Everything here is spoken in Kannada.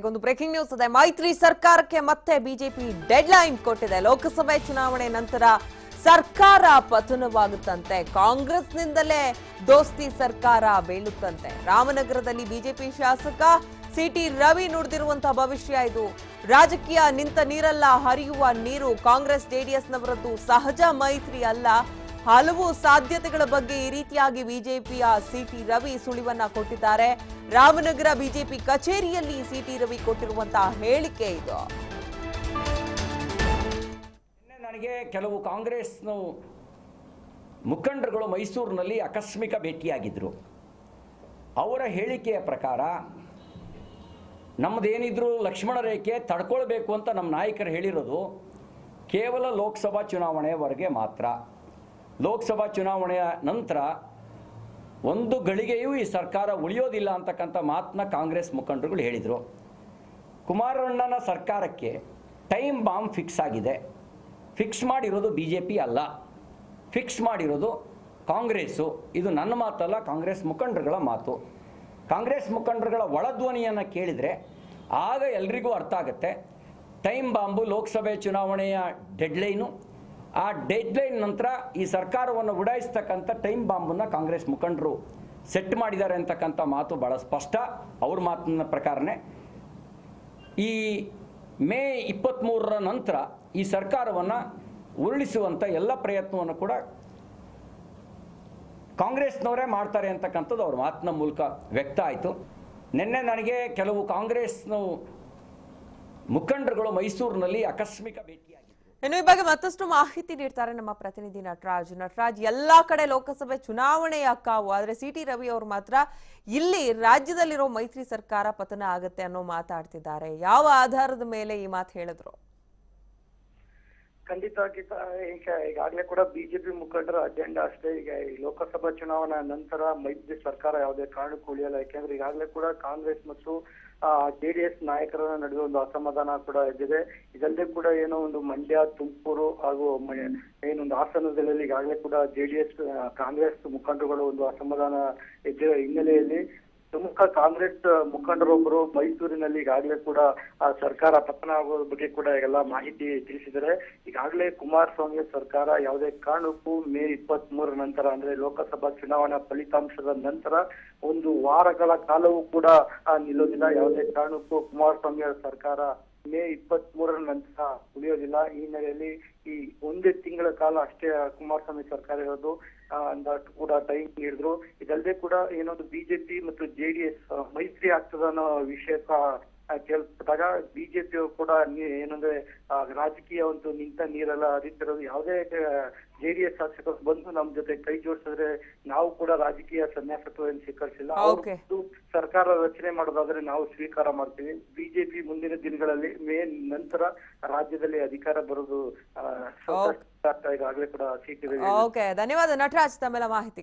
ಒಂದು ಬ್ರೇಕಿಂಗ್ ನ್ಯೂಸ್ ಇದೆ. ಮೈತ್ರಿ ಸರ್ಕಾರಕ್ಕೆ ಮತ್ತೆ ಬಿಜೆಪಿ ಡೆಡ್ ಲೈನ್ ಕೊಟ್ಟಿದೆ. ಲೋಕಸಭೆ ಚುನಾವಣೆ ನಂತರ ಸರ್ಕಾರ ಪತನವಾಗುತ್ತಂತೆ. ಕಾಂಗ್ರೆಸ್ನಿಂದಲೇ ದೋಸ್ತಿ ಸರ್ಕಾರ ಬೀಳುತ್ತಂತೆ. ರಾಮನಗರದಲ್ಲಿ ಬಿಜೆಪಿ ಶಾಸಕ ಸಿಟಿ ರವಿ ನುಡಿದಿರುವಂತಹ ಭವಿಷ್ಯ ಇದು. ರಾಜಕೀಯ ನಿಂತ ನೀರಲ್ಲ, ಹರಿಯುವ ನೀರು. ಕಾಂಗ್ರೆಸ್, ಜೆಡಿಎಸ್ನವರದ್ದು ಸಹಜ ಮೈತ್ರಿ ಅಲ್ಲ. ಹಲವು ಸಾಧ್ಯತೆಗಳ ಬಗ್ಗೆ ಈ ರೀತಿಯಾಗಿ ಬಿಜೆಪಿಯ ಸಿಟಿ ರವಿ ಸುಳಿವನ್ನ ಕೊಟ್ಟಿದ್ದಾರೆ. ರಾಮನಗರ ಬಿಜೆಪಿ ಕಚೇರಿಯಲ್ಲಿ ಸಿಟಿ ರವಿ ಕೊಟ್ಟಿರುವಂತಹ ಹೇಳಿಕೆ ಇದು. ನನಗೆ ಕೆಲವು ಕಾಂಗ್ರೆಸ್ನ ಮುಖಂಡರುಗಳು ಮೈಸೂರಿನಲ್ಲಿ ಆಕಸ್ಮಿಕ ಭೇಟಿಯಾಗಿದ್ದರು ಅವರ ಹೇಳಿಕೆಯ ಪ್ರಕಾರ ನಮ್ಮದೇನಿದ್ರು ಲಕ್ಷ್ಮಣ ರೇಖೆ ತಡ್ಕೊಳ್ಬೇಕು ಅಂತ ನಮ್ಮ ನಾಯಕರು ಹೇಳಿರೋದು ಕೇವಲ ಲೋಕಸಭಾ ಚುನಾವಣೆಯವರೆಗೆ ಮಾತ್ರ. ಲೋಕಸಭಾ ಚುನಾವಣೆಯ ನಂತರ ಒಂದು ಗಳಿಗೆಯೂ ಈ ಸರ್ಕಾರ ಉಳಿಯೋದಿಲ್ಲ ಅಂತಕ್ಕಂಥ ಮಾತನ್ನ ಕಾಂಗ್ರೆಸ್ ಮುಖಂಡರುಗಳು ಹೇಳಿದರು. ಕುಮಾರಣ್ಣನ ಸರ್ಕಾರಕ್ಕೆ ಟೈಮ್ ಬಾಂಬ್ ಫಿಕ್ಸ್ ಆಗಿದೆ. ಫಿಕ್ಸ್ ಮಾಡಿರೋದು ಬಿ ಜೆ ಪಿ ಅಲ್ಲ. ಫಿಕ್ಸ್ ಮಾಡಿರೋದು ಕಾಂಗ್ರೆಸ್ಸು. ಇದು ನನ್ನ ಮಾತಲ್ಲ, ಕಾಂಗ್ರೆಸ್ ಮುಖಂಡರುಗಳ ಮಾತು. ಕಾಂಗ್ರೆಸ್ ಮುಖಂಡರುಗಳ ಒಳಧ್ವನಿಯನ್ನು ಕೇಳಿದರೆ ಆಗ ಎಲ್ರಿಗೂ ಅರ್ಥ ಆಗುತ್ತೆ. ಟೈಮ್ ಬಾಂಬು ಲೋಕಸಭೆ ಚುನಾವಣೆಯ ಡೆಡ್ಲೈನು ಆ ಡೆಡ್ಲೈನ್ ನಂತರ ಈ ಸರ್ಕಾರವನ್ನು ಉಡಾಯಿಸ್ತಕ್ಕಂಥ ಟೈಮ್ ಬಾಂಬನ್ನು ಕಾಂಗ್ರೆಸ್ ಮುಖಂಡರು ಸೆಟ್ ಮಾಡಿದ್ದಾರೆ ಅಂತಕ್ಕಂಥ ಮಾತು ಭಾಳ ಸ್ಪಷ್ಟ. ಅವ್ರ ಮಾತಿನ ಪ್ರಕಾರನೇ ಈ ಮೇ ಇಪ್ಪತ್ತ್ಮೂರರ ನಂತರ ಈ ಸರ್ಕಾರವನ್ನು ಉರುಳಿಸುವಂಥ ಎಲ್ಲ ಪ್ರಯತ್ನವನ್ನು ಕೂಡ ಕಾಂಗ್ರೆಸ್ನವರೇ ಮಾಡ್ತಾರೆ ಅಂತಕ್ಕಂಥದ್ದು ಅವ್ರ ಮಾತಿನ ಮೂಲಕ ವ್ಯಕ್ತ ಆಯಿತು. ನಿನ್ನೆ ನನಗೆ ಕೆಲವು ಕಾಂಗ್ರೆಸ್ನ ಮುಖಂಡರುಗಳು ಮೈಸೂರಿನಲ್ಲಿ ಆಕಸ್ಮಿಕ ಭೇಟಿಯಾಗಿದ್ದರು ಇನ್ನು ಈ ಬಗ್ಗೆ ಮತ್ತಷ್ಟು ಮಾಹಿತಿ ನೀಡ್ತಾರೆ ನಮ್ಮ ಪ್ರತಿನಿಧಿ ನಟರಾಜ್. ನಟರಾಜ್, ಎಲ್ಲಾ ಕಡೆ ಲೋಕಸಭೆ ಚುನಾವಣೆಯ ಕಾವು ಆದ್ರೆ ಸಿ ಟಿ ರವಿ ಅವರು ಮಾತ್ರ ಇಲ್ಲಿ ರಾಜ್ಯದಲ್ಲಿರೋ ಮೈತ್ರಿ ಸರ್ಕಾರ ಪತನ ಆಗತ್ತೆ ಅನ್ನೋ ಮಾತಾಡ್ತಿದ್ದಾರೆ. ಯಾವ ಆಧಾರದ ಮೇಲೆ ಈ ಮಾತು ಹೇಳಿದ್ರು? ಖಂಡಿತವಾಗಿ ಈಗ ಈಗಾಗಲೇ ಕೂಡ ಬಿಜೆಪಿ ಮುಖಂಡರ ಅಜೆಂಡಾ ಅಷ್ಟೇ. ಈಗ ಈ ಲೋಕಸಭಾ ಚುನಾವಣಾ ನಂತರ ಮೈತ್ರಿ ಸರ್ಕಾರ ಯಾವುದೇ ಕಾರಣಕ್ಕೂ ಉಳಿಯಲ್ಲ. ಯಾಕೆಂದ್ರೆ ಈಗಾಗಲೇ ಕೂಡ ಕಾಂಗ್ರೆಸ್ ಮತ್ತು ಜೆಡಿಎಸ್ ನಾಯಕರ ನಡುವೆ ಒಂದು ಅಸಮಾಧಾನ ಕೂಡ ಇದ್ದಿದೆ ಇದಲ್ಲದೆ ಕೂಡ ಏನೋ ಒಂದು ಮಂಡ್ಯ, ತುಮಕೂರು ಹಾಗೂ ಏನೊಂದು ಹಾಸನದಲ್ಲಿ ಈಗಾಗಲೇ ಕೂಡ ಜೆಡಿಎಸ್ ಕಾಂಗ್ರೆಸ್ ಮುಖಂಡರುಗಳು ಒಂದು ಅಸಮಾಧಾನ ಇದ್ದಿರೋ ಹಿನ್ನೆಲೆಯಲ್ಲಿ ಪ್ರಮುಖ ಕಾಂಗ್ರೆಸ್ ಮುಖಂಡರೊಬ್ಬರು ಮೈಸೂರಿನಲ್ಲಿ ಈಗಾಗಲೇ ಕೂಡ, ಆ, ಸರ್ಕಾರ ಪತನ ಆಗೋದ್ರ ಬಗ್ಗೆ ಕೂಡ ಎಲ್ಲ ಮಾಹಿತಿ ತಿಳಿಸಿದರೆ ಈಗಾಗಲೇ ಕುಮಾರಸ್ವಾಮಿ ಸರ್ಕಾರ ಯಾವುದೇ ಕಾರಣಕ್ಕೂ ಮೇ ಇಪ್ಪತ್ತ್ ಮೂರರ ನಂತರ, ಅಂದ್ರೆ ಲೋಕಸಭಾ ಚುನಾವಣಾ ಫಲಿತಾಂಶದ ನಂತರ ಒಂದು ವಾರಗಳ ಕಾಲವೂ ಕೂಡ ನಿಲ್ಲೋದಿಲ್ಲ. ಯಾವುದೇ ಕಾರಣಕ್ಕೂ ಕುಮಾರಸ್ವಾಮಿ ಸರ್ಕಾರ ಮೇ ಇಪ್ಪತ್ತ್ ಮೂರರ ನಂತರ ಉಳಿಯೋದಿಲ್ಲ ಈ ಹಿನ್ನೆಲೆಯಲ್ಲಿ ಈ ಒಂದೇ ತಿಂಗಳ ಕಾಲ ಅಷ್ಟೇ ಕುಮಾರಸ್ವಾಮಿ ಸರ್ಕಾರ ಇರೋದು ಕೂಡ ಟೈಮ್ ನೀಡಿದ್ರು ಇದಲ್ಲದೆ ಕೂಡ ಏನೊಂದು ಬಿಜೆಪಿ ಮತ್ತು ಜೆಡಿಎಸ್ ಮೈತ್ರಿ ಆಗ್ತದ ಅನ್ನೋ ವಿಷಯಕ್ಕ ಆ, ಕೇಳ್ಪಟ್ಟಾಗ ಬಿಜೆಪಿ ಕೂಡ ಏನಂದ್ರೆ ರಾಜಕೀಯ ಒಂದು ನಿಂತ ನೀರೆಲ್ಲ ಹರಿತಿರೋದು ಯಾವುದೇ ಜೆಡಿಎಸ್ ಶಾಸಕರು ಬಂದು ನಮ್ ಜೊತೆ ಕೈ ಜೋಡಿಸಿದ್ರೆ ನಾವು ಕೂಡ ರಾಜಕೀಯ ಸನ್ಯಾಸತ್ವವನ್ನು ಸ್ವೀಕರಿಸಿಲ್ಲ. ಅವ್ರು. ಸರ್ಕಾರ ರಚನೆ ಮಾಡೋದಾದ್ರೆ ನಾವು ಸ್ವೀಕಾರ ಮಾಡ್ತೀವಿ. ಬಿಜೆಪಿ ಮುಂದಿನ ದಿನಗಳಲ್ಲಿ ಮೇ ನಂತರ ರಾಜ್ಯದಲ್ಲಿ ಅಧಿಕಾರ ಬರೋದು. ಈಗಾಗಲೇ ಕೂಡ ಸಿಕ್ಕಿದೆ ಓಕೆ ಧನ್ಯವಾದ. ನಟರಾಜ್ ತಮ್ಮೆಲ್ಲ ಮಾಹಿತಿ.